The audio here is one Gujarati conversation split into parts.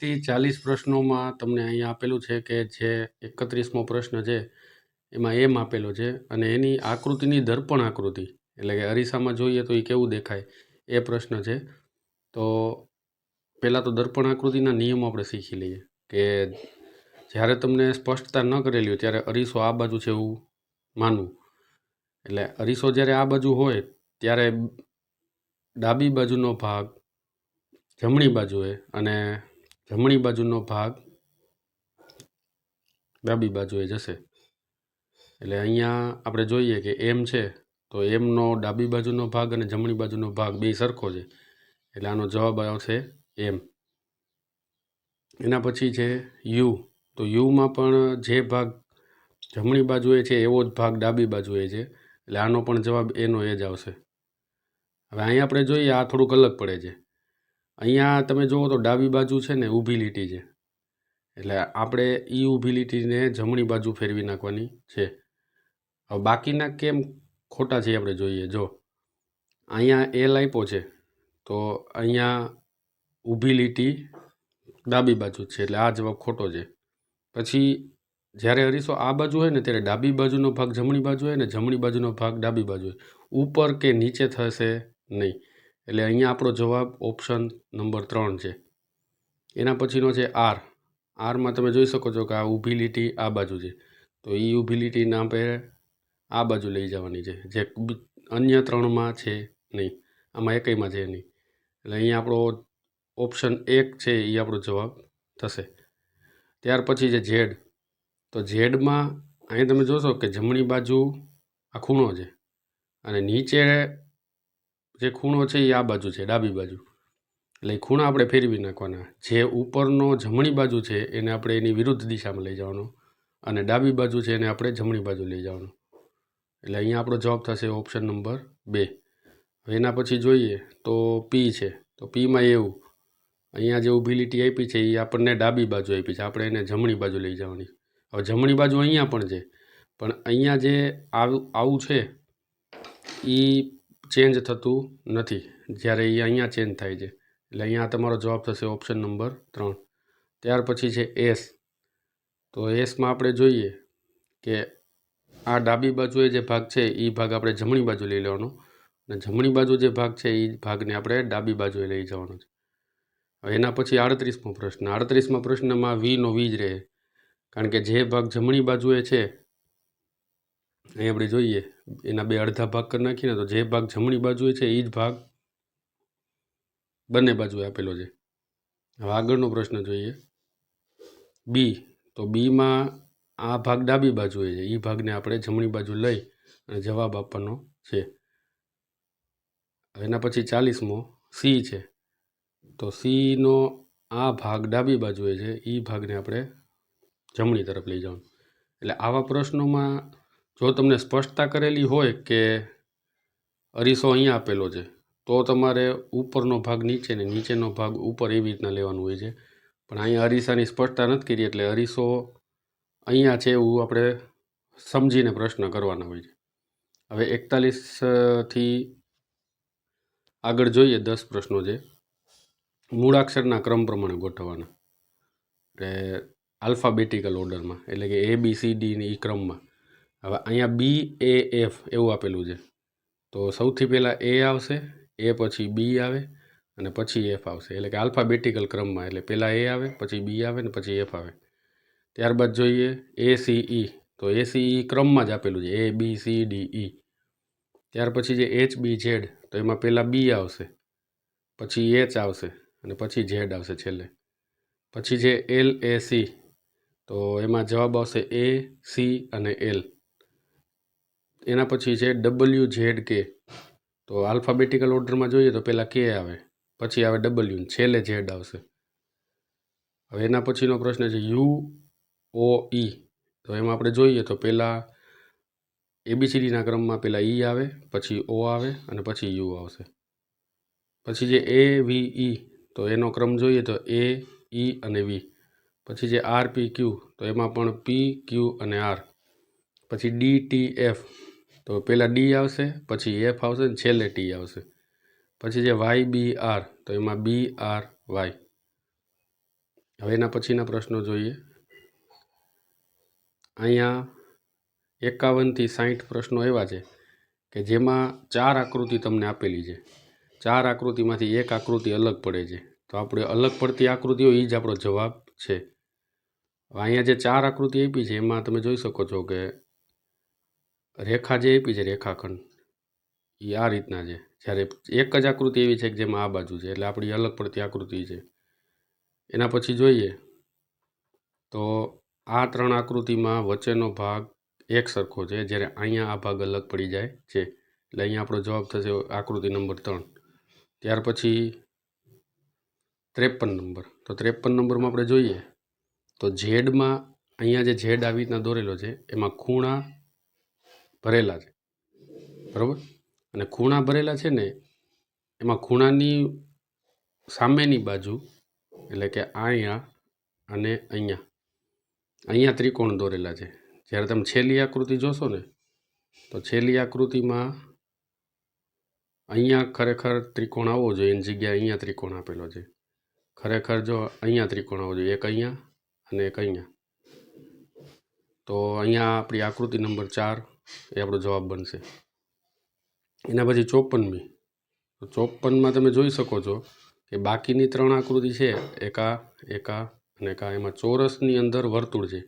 થી ચાલીસ પ્રશ્નોમાં તમને અહીંયા આપેલું છે કે જે એકત્રીસમો પ્રશ્ન છે, એમાં એમ આપેલો છે અને એની આકૃતિની દર્પણ આકૃતિ, એટલે કે અરીસામાં જોઈએ તો એ કેવું દેખાય, એ પ્રશ્ન છે. તો પહેલાં તો દર્પણ આકૃતિના નિયમો આપણે શીખી લઈએ કે જ્યારે તમને સ્પષ્ટતા ન કરેલી હોય, ત્યારે અરીસો આ બાજુ છે એવું માનવું. એટલે અરીસો જ્યારે આ બાજુ હોય, ત્યારે ડાબી બાજુનો ભાગ જમણી બાજુએ અને જમણી બાજુનો ભાગ ડાબી બાજુએ જશે. એટલે અહીંયા આપણે જોઈએ કે એમ છે, તો એમનો ડાબી બાજુનો ભાગ અને જમણી બાજુનો ભાગ બે સરખો છે. એટલે આનો જવાબ આવશે એમ. એના પછી છે યુ. તો યુમાં પણ જે ભાગ જમણી બાજુએ છે, એવો જ ભાગ ડાબી બાજુએ છે. એટલે આનો પણ જવાબ એનો એ જ આવશે. હવે અહીંયા આપણે જોઈએ, આ થોડુંક અલગ પડે છે. અહીંયા તમે જુઓ તો ડાબી બાજુ છે ને ઊભી લીટી છે. એટલે આપણે એ ઊભી લીટીને જમણી બાજુ ફેરવી નાખવાની છે. હવે બાકીના કેમ ખોટા છે આપણે જોઈએ. જો, અહીંયા એલ આપ્યો છે, તો અહીંયા ઊભી લીટી ડાબી બાજુ છે, એટલે આ જવાબ ખોટો છે. પછી જ્યારે અરીસો આ બાજુ હોય ને, ત્યારે ડાબી બાજુનો ભાગ જમણી બાજુ હોય ને, જમણી બાજુનો ભાગ ડાબી બાજુ હોય. ઉપર કે નીચે થશે નહીં. એટલે અહીંયા આપણો જવાબ ઓપ્શન નંબર ત્રણ છે. એના પછીનો છે આર આરમાં તમે જોઈ શકો છો કે આ ઊભી લીટી આ બાજુ છે. તો એ ઊભી લીટીને આપણે આ બાજુ લઈ જવાની છે. જે અન્ય ત્રણમાં છે નહીં. આમાં એકયમાં છે નહીં. એટલે અહીંયા આપણો ઓપ્શન એક છે એ આપણો જવાબ થશે. ત્યાર પછી છે ઝેડ. તો ઝેડમાં અહીં તમે જોશો કે જમણી બાજુ આ ખૂણો છે. અને નીચે જે ખૂણો છે એ આ બાજુ છે, ડાબી બાજુ. એટલે એ ખૂણા આપણે ફેરવી નાખવાના. જે ઉપરનો જમણી બાજુ છે, એને આપણે એની વિરુદ્ધ દિશામાં લઈ જવાનો અને ડાબી બાજુ છે, એને આપણે જમણી બાજુ લઈ જવાનું. એટલે અહીંયા આપણો જવાબ થશે ઓપ્શન નંબર બે. એના પછી જોઈએ તો પી છે. તો પીમાં એવું. અહીંયા જે ઊભી આપી છે, એ આપણને ડાબી બાજુ આપી છે. આપણે એને જમણી બાજુ લઈ જવાની. હવે જમણી બાજુ અહીંયા પણ છે. પણ અહીંયા જે આવું આવું છે એ ચેન્જ થતું નથી. જ્યારે એ અહીંયા ચેન્જ થાય છે. એટલે અહીંયા તમારો જવાબ થશે ઓપ્શન નંબર ત્રણ. ત્યાર પછી છે એસ તો એસમાં આપણે જોઈએ કે આ ડાબી બાજુએ જે ભાગ છે, એ ભાગ આપણે જમણી બાજુ લઈ લેવાનો. અને જમણી બાજુ જે ભાગ છે, એ ભાગને આપણે ડાબી બાજુએ લઈ જવાનો છે. એના પછી આડત્રીસમો પ્રશ્ન. આડત્રીસમાં પ્રશ્નમાં વીનો વી જ રહે. કારણ કે જે ભાગ જમણી બાજુએ છે અહીં આપણે જોઈએ, એના બે અડધા ભાગ કરી નાખીએ ને તો જે ભાગ જમણી બાજુએ છે એ જ ભાગ બંને બાજુએ આપેલો છે. હવે આગળનો પ્રશ્ન જોઈએ. બી, તો બીમાં આ ભાગ ડાબી બાજુએ છે. એ ભાગને આપણે જમણી બાજુ લઈ અને જવાબ આપવાનો છે. એના પછી ચાલીસમો, સી છે. તો સીનો આ ભાગ ડાબી બાજુએ છે. એ ભાગને આપણે જમણી તરફ લઈ જવાનું. એટલે આવા પ્રશ્નોમાં જો તમને સ્પષ્ટતા કરેલી હોય કે અરીસો અહીંયા આપેલો છે, તો તમારે ઉપરનો ભાગ નીચે ને નીચેનો ભાગ ઉપર એવી રીતના લેવાનું હોય છે. પણ અહીંયા અરીસાની સ્પષ્ટતા નથી કરી, એટલે અરીસો અહીંયા છે એવું આપણે સમજીને પ્રશ્ન કરવાના હોય છે. હવે એકતાલીસથી આગળ જોઈએ, દસ પ્રશ્નો છે. મૂળાક્ષરના ક્રમ પ્રમાણે ગોઠવવાના. એટલે આલ્ફાબેટિકલ ઓર્ડરમાં એટલે કે એ બી સી ડીની ક્રમમાં. હવે અહીંયા બી એ એફ એવું આપેલું છે. તો સૌથી પહેલાં એ આવશે એ પછી બી આવે અને પછી એફ આવશે. એટલે કે આલ્ફાબેટિકલ ક્રમમાં, એટલે પહેલાં એ આવે, પછી બી આવે ને પછી એફ આવે. ત્યારબાદ જોઈએ એ સી ઈ તો એ સી ઈ ક્રમમાં જ આપેલું છે. એ બી સી ડી ઈ ત્યાર પછી જે એચ બી ઝેડ તો એમાં પહેલાં બી આવશે, પછી એચ આવશે અને પછી ઝેડ આવશે છેલ્લે. પછી છે એલ એ સી તો એમાં જવાબ આવશે એ સી અને એલ એના પછી છે ડબલ્યુ ઝેડ કે તો આલ્ફાબેટિકલ ઓર્ડરમાં જોઈએ તો પહેલાં કે આવે, પછી આવે ડબલ્યુ છેલ્લે ઝેડ આવશે. હવે એના પછીનો પ્રશ્ન છે યુ ઓ ઈ તો એમાં આપણે જોઈએ તો પહેલાં એબીસીડીના ક્રમમાં પહેલાં ઈ આવે, પછી ઓ આવે અને પછી યુ આવશે. પછી જે એ વી ઈ તો એનો ક્રમ જોઈએ તો એ ઈ અને વી પછી જે આર પી ક્યુ તો એમાં પણ પી ક્યુ અને આર પછી ડી ટી એફ તો પહેલાં ડી આવશે, પછી એફ આવશે ને છેલ્લે ટી આવશે. પછી જે વાય બી આર તો એમાં બી આર વાય હવે એના પછીના પ્રશ્નો જોઈએ. અહીંયા એકાવનથી સાઠ પ્રશ્નો એવા છે કે જેમાં ચાર આકૃતિ તમને આપેલી છે. ચાર આકૃતિમાંથી એક આકૃતિ અલગ પડે છે. તો આપણે અલગ પડતી આકૃતિઓ એ જ આપણો જવાબ છે. અહીંયા જે ચાર આકૃતિ આપી છે, એમાં તમે જોઈ શકો છો કે રેખા જે આપી છે, રેખાખંડ એ આ રીતના છે. જ્યારે એક જ આકૃતિ એવી છે કે જેમાં આ બાજુ છે, એટલે આપણી અલગ પડતી આકૃતિ છે. એના પછી જોઈએ તો આ ત્રણ આકૃતિમાં વચ્ચેનો ભાગ એક સરખો છે, જ્યારે અહીંયા આ ભાગ અલગ પડી જાય છે. એટલે અહીંયા આપણો જવાબ થશે આકૃતિ નંબર ત્રણ. ત્યાર પછી ત્રેપન નંબર. તો ત્રેપન નંબરમાં આપણે જોઈએ તો ઝેડમાં, અહીંયા જે ઝેડ આવી રીતના દોરેલો છે, એમાં ખૂણા ભરેલા છે. બરાબર? અને ખૂણા ભરેલા છે ને, એમાં ખૂણાની સામેની બાજુ, એટલે કે અહીંયા અને અહીંયા અહીંયા ત્રિકોણ દોરેલા છે. જ્યારે તમે છેલ્લી આકૃતિ જોશો ને, તો છેલ્લી આકૃતિમાં અહીંયા ખરેખર ત્રિકોણ આવવો જોઈએ. એની જગ્યાએ અહીંયા ત્રિકોણ આપેલો છે. ખરેખર જો અહીંયા ત્રિકોણ આવવો જોઈએ, એક અહીંયા અને એક અહીંયા. તો અહીંયા આપણી આકૃતિ નંબર ચાર એ આપણો જવાબ બનશે. એના પછી ચોપનમી તો ચોપનમાં તમે જોઈ શકો છો કે બાકીની ત્રણ આકૃતિ છે, એકા એકા અને એકા. એમાં ચોરસની અંદર વર્તુળ છે.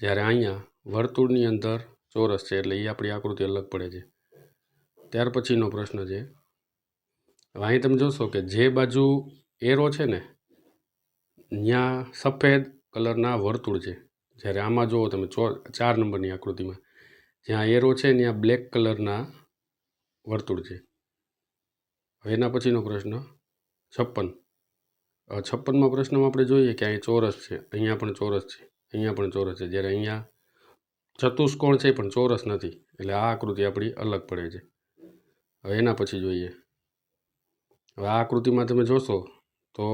જ્યારે અહીંયા વર્તુળની અંદર ચોરસ છે, એટલે એ આપણી આકૃતિ અલગ પડે છે. ત્યાર પછીનો પ્રશ્ન છે. હવે અહીં તમે જોશો કે જે બાજુ એરો છે ને ત્યાં સફેદ કલરના વર્તુળ છે. જ્યારે આમાં જુઓ તમે ચો, ચાર નંબરની આકૃતિમાં. જ્યાં એરો છે ત્યાં બ્લેક કલરના વર્તુળ છે. હવે એના પછીનો પ્રશ્ન, છપ્પન. છપ્પનમાં પ્રશ્નમાં આપણે જોઈએ કે અહીં ચોરસ છે. અહીંયા પણ ચોરસ છે. અહીંયા પણ ચોરસ છે. જ્યારે અહીંયા ચતુષ્કોણ છે પણ ચોરસ નથી. એટલે આ આકૃતિ આપણી અલગ પડે છે. હવે એના પછી જોઈએ. હવે આ આકૃતિમાં તમે જોશો તો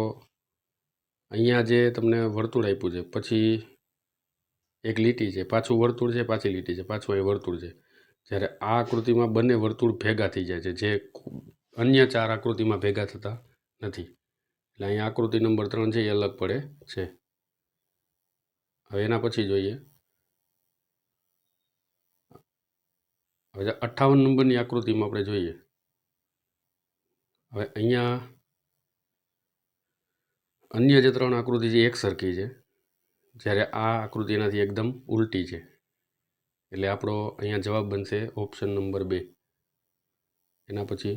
અહીંયા જે તમને વર્તુળ આપ્યું છે, પછી એક લીટી છે, પાછું વર્તુળ છે, પાછી લીટી છે, પાછું એ વર્તુળ છે. જ્યારે આ આકૃતિમાં બંને વર્તુળ ભેગા થઈ જાય છે, જે અન્ય ચાર આકૃતિમાં ભેગા થતા નથી. એટલે અહીંયા આકૃતિ નંબર ત્રણ છે, એ અલગ પડે છે. હવે એના પછી જોઈએ. હવે અઠ્ઠાવન નંબરની આકૃતિમાં આપણે જોઈએ. હવે અહીંયા અન્ય જે ત્રણ આકૃતિ છે એક સરખી છે. જ્યારે આ આકૃતિ એનાથી એકદમ ઉલટી છે. એટલે આપણો અહીંયા જવાબ બનશે ઓપ્શન નંબર બે. એના પછી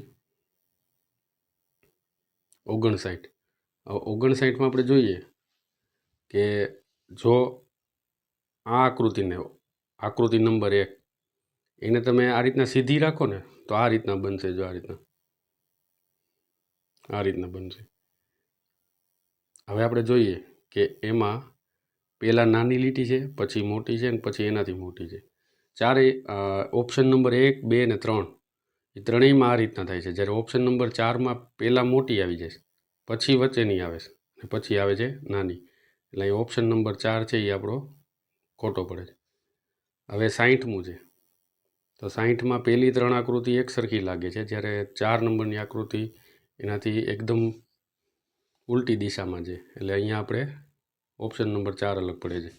ઓગણસાઠ. ઓગણસાઠમાં આપણે જોઈએ કે જો આ આકૃતિને આકૃતિ નંબર એક, એને તમે આ રીતના સીધી રાખો ને, તો આ રીતના બનશે જો આ રીતના. આ રીતના બનશે. હવે આપણે જોઈએ કે એમાં પહેલાં નાની લીટી છે, પછી મોટી છે ને પછી એનાથી મોટી છે. ચારે ઓપ્શન નંબર એક, બે ને ત્રણ. એ ત્રણેયમાં આ રીતના થાય છે. જ્યારે ઓપ્શન નંબર ચારમાં પહેલાં મોટી આવી જાય પછી વચ્ચેની આવે છે અને પછી આવે છે નાની. એટલે અહીં ઓપ્શન નંબર ચાર છે, એ આપણો ખોટો પડે છે. હવે સાહીઠમું છે. તો સાહીઠમાં પહેલી ત્રણ આકૃતિ એક સરખી લાગે છે. જ્યારે ચાર નંબરની આકૃતિ એનાથી એકદમ ઉલટી દિશામાં છે. એટલે અહીંયા આપણે ઓપ્શન નંબર ચાર અલગ પડે છે.